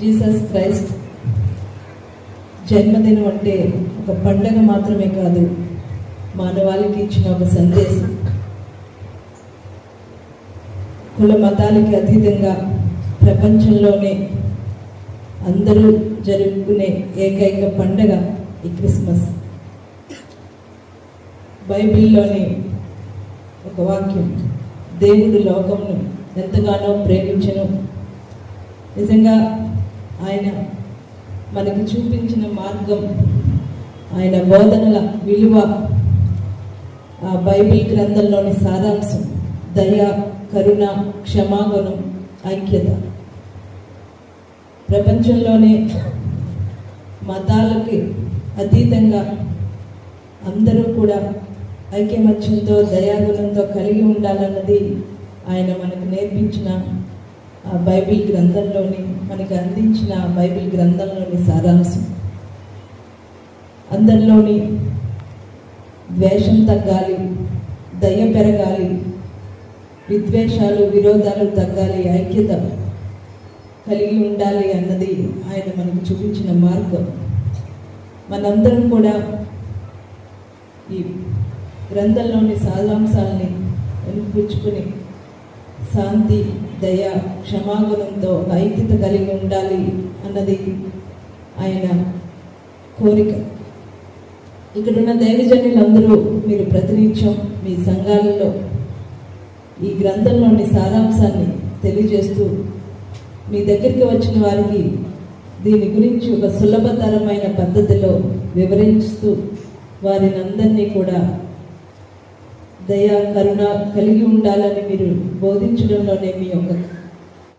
Jesus Christ జన్మదినం అంటే ఒక పండగ మాత్రమే కాదు మానవాళికి ఇచ్చిన ఒక సందేశం. కుల మతాలకి అతీతంగా ప్రపంచంలోనే అందరూ జరుపుకునే ఏకైక పండగ ఈ క్రిస్మస్. బైబిల్లోని ఒక వాక్యం దేవుడు లోకమును ఎంతగానో ప్రేమించను. నిజంగా ఆయన మనకి చూపించిన మార్గం ఆయన బోధనల విలువ ఆ బైబిల్ గ్రంథంలోని సారాంశం దయ కరుణ క్షమాగుణం ఐక్యత. ప్రపంచంలోనే మతాలకి అతీతంగా అందరూ కూడా ఐక్యమత్యంతో దయాగుణంతో కలిగి ఉండాలన్నది ఆయన మనకు నేర్పించిన ఆ బైబిల్ గ్రంథంలోని మనకు అందించిన బైబిల్ గ్రంథంలోని సారాంశం. అందరిలోని ద్వేషం తగ్గాలి దయ పెరగాలి విద్వేషాలు విరోధాలు తగ్గాలి ఐక్యత కలిగి ఉండాలి అన్నది ఆయన మనకు చూపించిన మార్గం. మనందరం కూడా ఈ గ్రంథంలోని సారాంశాలని వెనుపుచ్చుకుని శాంతి దయ క్షమాగుణంతో ఐక్యత కలిగి ఉండాలి అన్నది ఆయన కోరిక. ఇక్కడున్న దైవజనులందరూ మీరు ప్రతినిత్యం మీ సంఘాలలో ఈ గ్రంథంలోని సారాంశాన్ని తెలియజేస్తూ మీ దగ్గరికి వచ్చిన వారికి దీని గురించి ఒక సులభతరమైన పద్ధతిలో వివరిస్తూ వారిని అందరినీ కూడా దయ కరుణ కలిగి ఉండాలని మీరు బోధించడంలోనే మీ యొక్క